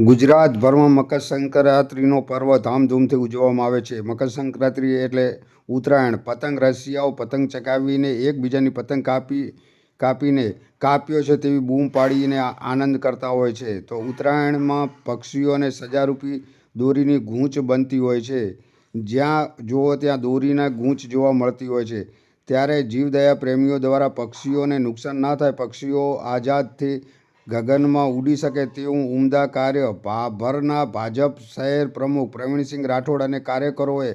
ગુજરાતભરમાં મકર સંક્રાંતિનો પર્વ ધામધૂમથી ઉજવવામાં આવે છે. મકર સંક્રાંતિ એટલે ઉત્તરાયણ, પતંગ રસિયાઓ પતંગ ચગાવીને એકબીજાની પતંગ કાપી, કાપીને કાપ્યો છે તેવી બૂમ પાડીને આનંદ કરતા હોય છે. તો ઉત્તરાયણમાં પક્ષીઓને સજારૂપી દોરીની ગૂંચ બનતી હોય છે. જ્યાં જુઓ ત્યાં દોરીના ગૂંચ જોવા મળતી હોય છે. ત્યારે જીવદયા પ્રેમીઓ દ્વારા પક્ષીઓને નુકસાન ના થાય. પક્ષીઓ આઝાદથી ગગનમાં ઉડી શકે તેવું ઉમદા કાર્ય. ભાભરના ભાજપ શહેર પ્રમુખ પ્રવીણસિંહ રાઠોડ અને કાર્યકરોએ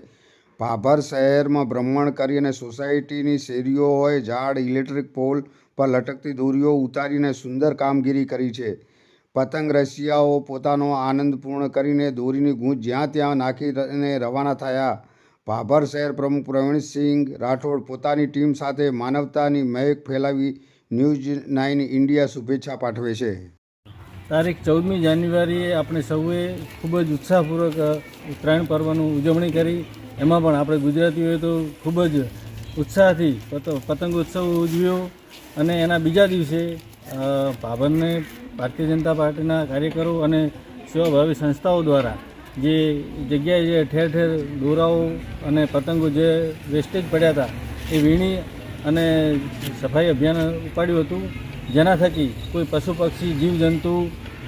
ભાભર શહેરમાં ભ્રમણ કરી અને સોસાયટીની શેરીઓ હોય, ઝાડ, ઇલેક્ટ્રિક પોલ પર લટકતી દોરીઓ ઉતારીને સુંદર કામગીરી કરી છે. પતંગ રસિયાઓ પોતાનો આનંદ પૂર્ણ કરીને દોરીની ગૂંચ જ્યાં ત્યાં નાખીને રવાના થયા. ભાભર શહેર પ્રમુખ પ્રવીણસિંહ રાઠોડ પોતાની ટીમ સાથે માનવતાની મહેક ફેલાવી ન્યૂઝ નાઇન ઇન્ડિયા શુભેચ્છા પાઠવે છે. તારીખ ચૌદમી જાન્યુઆરીએ આપણે સૌએ ખૂબ જ ઉત્સાહપૂર્વક ઉત્તરાયણ પર્વનું ઉજવણી કરી. એમાં પણ આપણે ગુજરાતીઓએ તો ખૂબ જ ઉત્સાહથી પત- પતંગ ઉત્સવ ઉજવ્યો અને એના બીજા દિવસે ભાભરને ભારતીય જનતા પાર્ટીના કાર્યકરો અને સેવાભાવી સંસ્થાઓ દ્વારા જે જગ્યાએ જે ઠેર ઠેર દોરાઓ અને પતંગો જે વેસ્ટેજ પડ્યા હતા, એ વીણી અને સફાઈ અભિયાન ઉપાડ્યું હતું, જેના થકી કોઈ પશુ પક્ષી, જીવજંતુ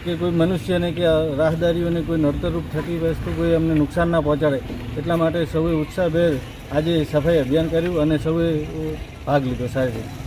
કે કોઈ મનુષ્યને કે રાહદારીઓને કોઈ નડતરરૂપ થતી વસ્તુ કોઈ અમને નુકસાન ના પહોંચાડે, એટલા માટે સૌએ ઉત્સાહભેર આજે સફાઈ અભિયાન કર્યું અને સૌએ ભાગ લીધો સારી રીતે